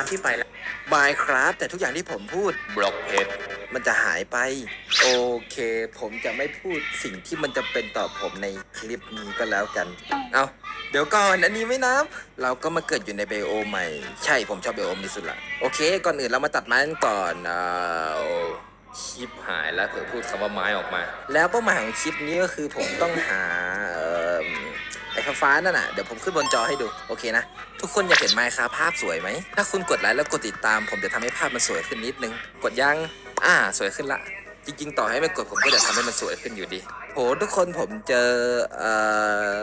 ามที่ไปแล้ว Minecraft แต่ทุกอย่างที่ผมพูด บล็อกเพชรมันจะหายไป โอเค ผมจะไม่พูดสิ่งที่มันจะเป็นต่อผมในคลิปนี้ก็แล้วกัน เอาเดี๋ยวก่อนอันนี้ไม่นับ เราก็มาเกิดอยู่ในไบโอมใหม่ ใช่ผมชอบไบโอมที่สุดละโอเค ก่อนอื่นเรามาตัดไม้กันก่อนอ่าโอ้ชิปหายแล้วเผื่อพูดคำว่าไม้ออกมา แล้วเป้าหมายของคลิปนี้ก็คือผมต้องหาเอ่อ ไอ้ฟ้าๆนั่นน่ะเดี๋ยวผมขึ้นบนจอให้ดูโอเคนะ ทุกคนอยากเห็นไมค์คาภาพสวยไหม ถ้าคุณกดไลค์แล้วกดติดตาม ผมจะทำให้ภาพมันสวยขึ้นนิดนึง กดยัง อ่า สวยขึ้นละ จริง ๆ ต่อให้ไม่กดผมก็จะทำให้มันสวยขึ้นอยู่ดีโหทุกคนผมเจอเอ่อ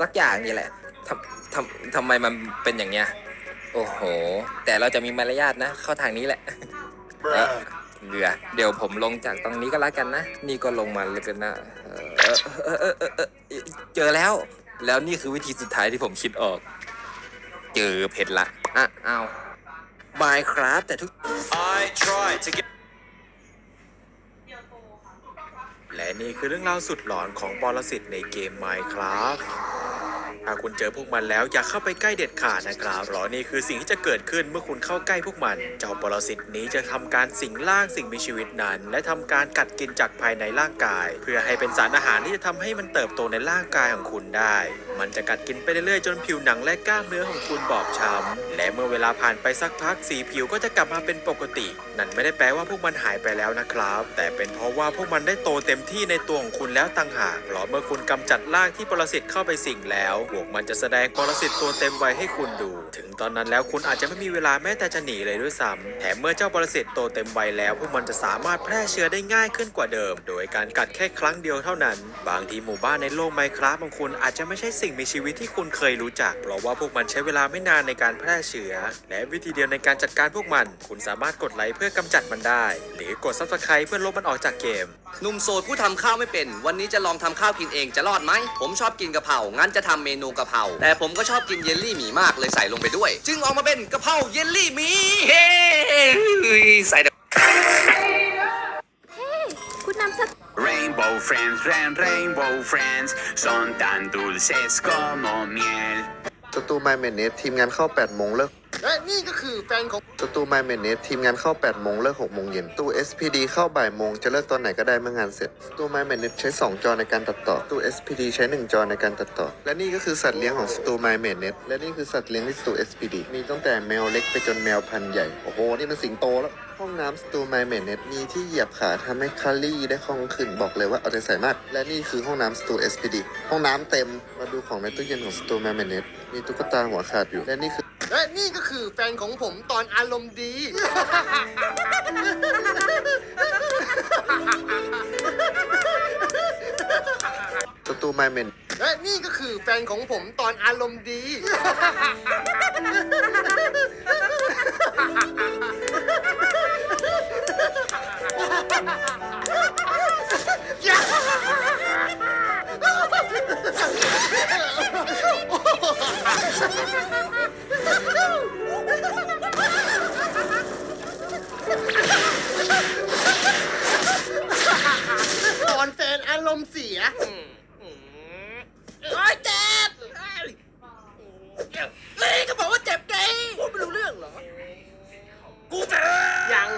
สักอย่างนี่แหละทำทำทำไมมันเป็นอย่างเงี้ยโอ้โห แต่เราจะมีมารยาทนะ เข้าทางนี้แหละเอ่อเรือเดี๋ยวผมลงจากตรงนี้ก็แล้วกันนะ นี่ก็ลงมาเลยกันนะเอเออเออเออเออเจอแล้ว แล้วนี่คือวิธีสุดท้ายที่ผมคิดออก เจอเพชรละอะเอาบายครับแต่ทุก I try to get และนี่คือเรื่องราวสุดหลอนของปรสิตในเกม Minecraft ถ้าคุณเจอพวกมันแล้วอย่าเข้าไปใกล้เด็ดขาดนะครับเพราะนี่คือสิ่งที่จะเกิดขึ้นเมื่อคุณเข้าใกล้พวกมัน เจ้าปรสิตนี้จะทำการสิงร่างสิ่งมีชีวิตนั้น และทำการกัดกินจากภายในร่างกาย เพื่อให้เป็นสารอาหารที่จะทำให้มันเติบโตในร่างกายของคุณได้ มันจะกัดกินไปเรื่อยๆจนผิวหนังและกล้ามเนื้อของคุณบอบช้ำและเมื่อเวลาผ่านไปสักพักสีผิวก็จะกลับมาเป็นปกติ นั่นไม่ได้แปลว่าพวกมันหายไปแล้วนะครับ แต่เป็นเพราะว่าพวกมันได้โตเต็มที่ในตัวของคุณแล้วต่างหากเพราะเมื่อคุณกำจัดร่างที่ปรสิตเข้าไปสิงแล้วพวกมันจะแสดงปรสิตตัวเต็มวัยให้คุณดู ถึงตอนนั้นแล้วคุณอาจจะไม่มีเวลาแม้แต่จะหนีเลยด้วยซ้ำแถมเมื่อเจ้าปรสิตโตเต็มวัยแล้วพวกมันจะสามารถแพร่เชื้อได้ง่ายขึ้นกว่าเดิม โดยการกัดแค่ครั้งเดียวเท่านั้น บางทีหมู่บ้านในโลกไมครับของคุณอาจจะไม่ใช่สิ่งมีชีวิตที่คุณเคยรู้จัก เพราะว่าพวกมันใช้เวลาไม่นานในการแพร่เชื้อ และวิธีเดียวในการจัดการพวกมัน คุณสามารถกดไลค์เพื่อกำจัดมันได้ หรือกดซับสไครต์เพื่อลบมันออกจากเกมหนุ่มโสดผู้ทำข้าวไม่เป็น วันนี้จะลองทำข้าวกินเองจะรอดไหม ผมชอบกินกะเพรา งั้นจะทำเมนูกะเพรา แต่ผมก็ชอบกินเยลลี่หมี่มากเลยใส่ลงไปด้วย จึงออกมาเป็นกะเพราเยลลี่หมี่เฮ้ใส่เดี๋ยวคุณนำส Rainbow friends, rain, rainbow friends, son tan dulces como miel. สตูมายเมเนสทีมงานเข้า8โมงเลิก และนี่ก็คือแฟนของสตูมายเมนเนสทีมงานเข้า8โมงเลิก6โมงเย็นตู้ SPD เข้าบ่ายโมงจะเลิกตอนไหนก็ได้เมื่องานเสร็จสตูมายเมนเนสใช้ 2 จอในการตัดต่อตู้ SPD ใช้ 1 จอในการตัดต่อ และนี่ก็คือสัตว์เลี้ยงของสตูมายเมนเนสและนี่คือสัตว์เลี้ยงที่สตู SPD มีตั้งแต่แมวเล็กไปจนแมวพันธุ์ใหญ่ โอ้โห นี่มันสิงโตแล้วห้องน้ำสตูไมเมนเนสมีที่เหยียบขาทำให้คาลี่ได้คล่องขึ้นบอกเลยว่าเอาใจใส่มาก และนี่คือห้องน้ำสตู SPD ห้องน้ำเต็มมาดูของในตู้เย็นของสตูมเมเนสมีตุ๊กตาหัวขาดอยู่และนี่คือ และนี่ก็คือแฟนของผมตอนอารมณ์ดีสตูมายเมนและนี่ก็คือแฟนของผมตอนอารมณ์ดีารมณ์เสียโอ้ยเจ็บเฮ้ยเฮ้ยก็บอกว่าเจ็บไงพูดไม่รู้เรื่องเหรอ กูเจ็บยัง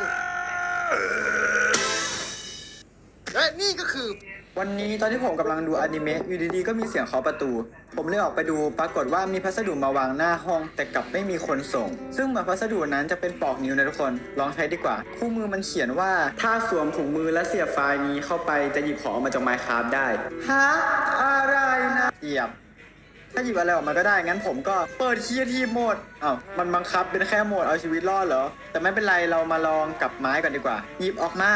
และนี่ก็คือ วันนี้ตอนที่ผมกำลังดูอนิเมะอยู่ดีๆก็มีเสียงเคาะประตู ผมเลยออกไปดูปรากฏว่ามีพัสดุมาวางหน้าห้อง แต่กลับไม่มีคนส่ง ซึ่งเหมือนพัสดุนั้นจะเป็นปอกนิ้วนะทุกคนลองใช้ดีกว่า คู่มือมันเขียนว่า ถ้าสวมถุงมือและเสียบไฟล์นี้เข้าไปจะหยิบของออกมาจากไมค์ครับได้ฮะอะไรนะเหยียบถ้าหยิบอะไรออกมาก็ได้ งั้นผมก็เปิดเคีย์ทีโหมดอ้าวมันบังคับเป็นแค่โหมดเอาชีวิตรอดเหรอ แต่ไม่เป็นไรเรามาลองกับไม้ก่อนดีกว่า หยิบออกมา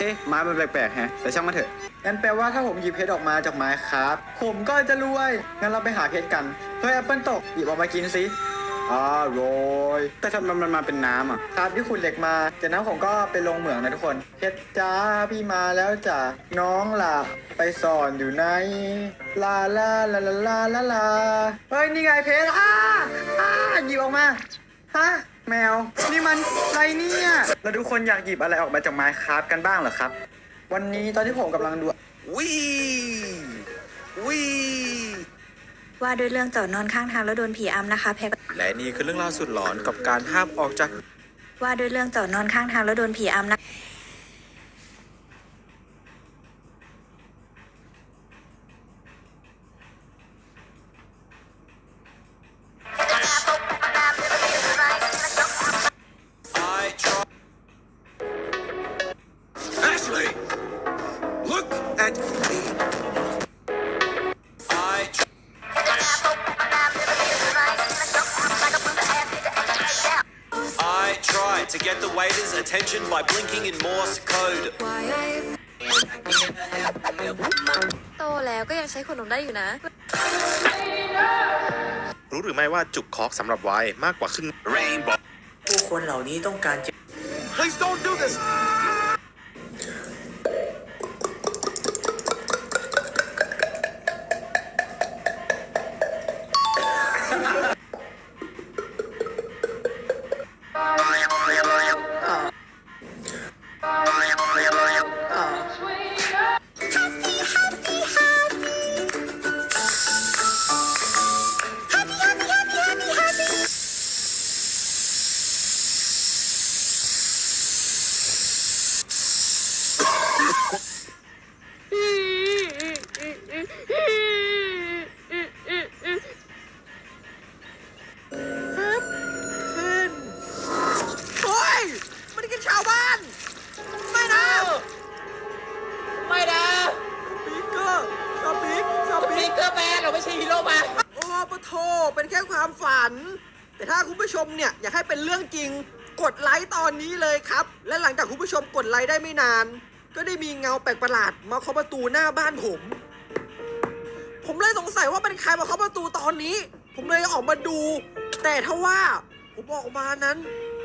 เอ๊ะไม้มันแปลกๆแฮะ แต่ช่างมันเถอะ งั้นแปลว่าถ้าผมหยิบเพชรออกมาจากไม้ครับ ผมก็จะรวย งั้นเราไปหาเพชรกัน เฮ้ยแอปเปิลตก หยิบออกมากินสิอ๋อโรยแต่ทำไมมันมาเป็นน้ำอะ ครับที่คุณเหล็กมาจากนั้นผมก็ไปลงเหมืองนะทุกคน เพชรจ้าพี่มาแล้วจ้ะน้องล่ะ ไปสอนอยู่ไหน ลาลาลาลาลาลาลาเฮ้ยนี่ไงเพชรอ้าอ้าหยิบออกมา ฮะ แมว นี่มันอะไรเนี่ย แล้วทุกคนอยากหยิบอะไรออกมาจากไม้คราฟกันบ้างเหรอครับ วันนี้ตอนที่ผมกำลังดูวิวิว่าด้วยเรื่องจอดนอนข้างทางแล้วโดนผีอำนะคะแพ็กและนี่คือเรื่องราวสุดหลอนกับการห้ามออกจากว่าด้วยเรื่องจอดนอนข้างทางแล้วโดนผีอำนะ to get the waiter's attention by blinking in Morse code. โตแล้วก็ยังใช้ขนมได้อยู่นะ รู้หรือไม่ว่าจุกคอกสำหรับไวน์มากกว่าครึ่ง Rainbow ผู้คนเหล่านี้ต้องการจะ Please don't do this โไม่ใช่ฮีโร่มาโอ้ปะโทเป็นแค่ความฝัน แต่ถ้าคุณผู้ชมเนี่ยอยากให้เป็นเรื่องจริง กดไลค์ตอนนี้เลยครับ และหลังจากคุณผู้ชมกดไลค์ได้ไม่นาน ก็ได้มีเงาแปลกประหลาดมาเคาะประตูหน้าบ้านผม ผมเลยสงสัยว่าเป็นใครมาเคาะประตูตอนนี้ ผมเลยออกมาดู แต่ถ้าว่าผมออกมานั้น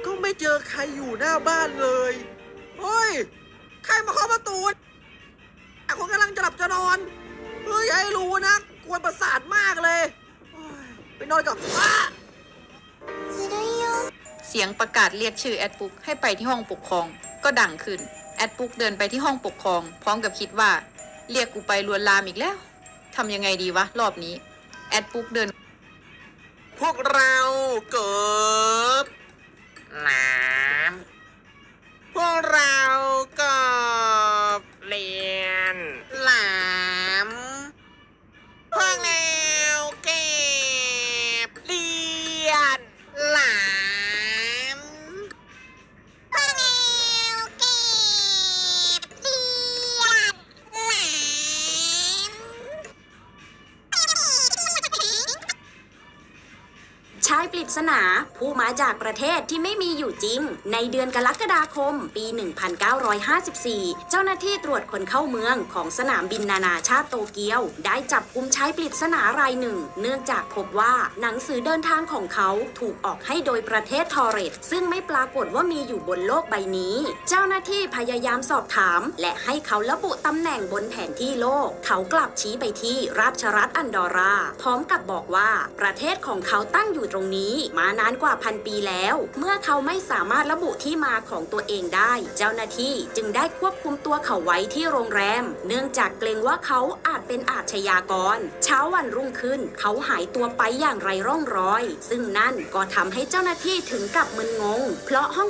ก็ไม่เจอใครอยู่หน้าบ้านเลย เฮ้ย ใครมาเคาะประตูอะคนกำลังจะหลับจะนอน เฮ้ยอย่าให้รู้นะก วนประสาทมากเลยโอ้ยไปนอนกับอ้าเสียงประกาศเรียกชื่อแอดปุ๊กให้ไปที่ห้องปกครอง ก็ดังขึ้น แอดปุ๊กเดินไปที่ห้องปกครอง พร้อมกับคิดว่า เรียกกูไปลวนลามอีกแล้วทำยังไงดีวะ รอบนี้ แอดปุ๊กเดิน พวกเราเกิบหลามพวกเราเกิบเรีย Yeah. ริศนาผู้มาจากประเทศที่ไม่มีอยู่จริง ในเดือนกรกฎาคม ปี 1954 เจ้าหน้าที่ตรวจคนเข้าเมืองของสนามบินนานาชาติโตเกียว ได้จับกุมชายปริศนารายหนึ่ง เนื่องจากพบว่าหนังสือเดินทางของเขาถูกออกให้โดยประเทศทอร์เรสซึ่งไม่ปรากฏว่ามีอยู่บนโลกใบนี้ เจ้าหน้าที่พยายามสอบถาม และให้เขาระบุตำแหน่งบนแผนที่โลก เขากลับชี้ไปที่ราชรัฐอันดอรา พร้อมกับบอกว่าประเทศของเขาตั้งอยู่ตรงนี้นี้มานานกว่าพันปีแล้ว เมื่อเขาไม่สามารถระบุที่มาของตัวเองได้ เจ้าหน้าที่จึงได้ควบคุมตัวเขาไว้ที่โรงแรม เนื่องจากเกรงว่าเขาอาจเป็นอาชญากร เช้าวันรุ่งขึ้น เขาหายตัวไปอย่างไรร่องรอย ซึ่งนั่นก็ทำให้เจ้าหน้าที่ถึงกับมึนงง เพราะห้อง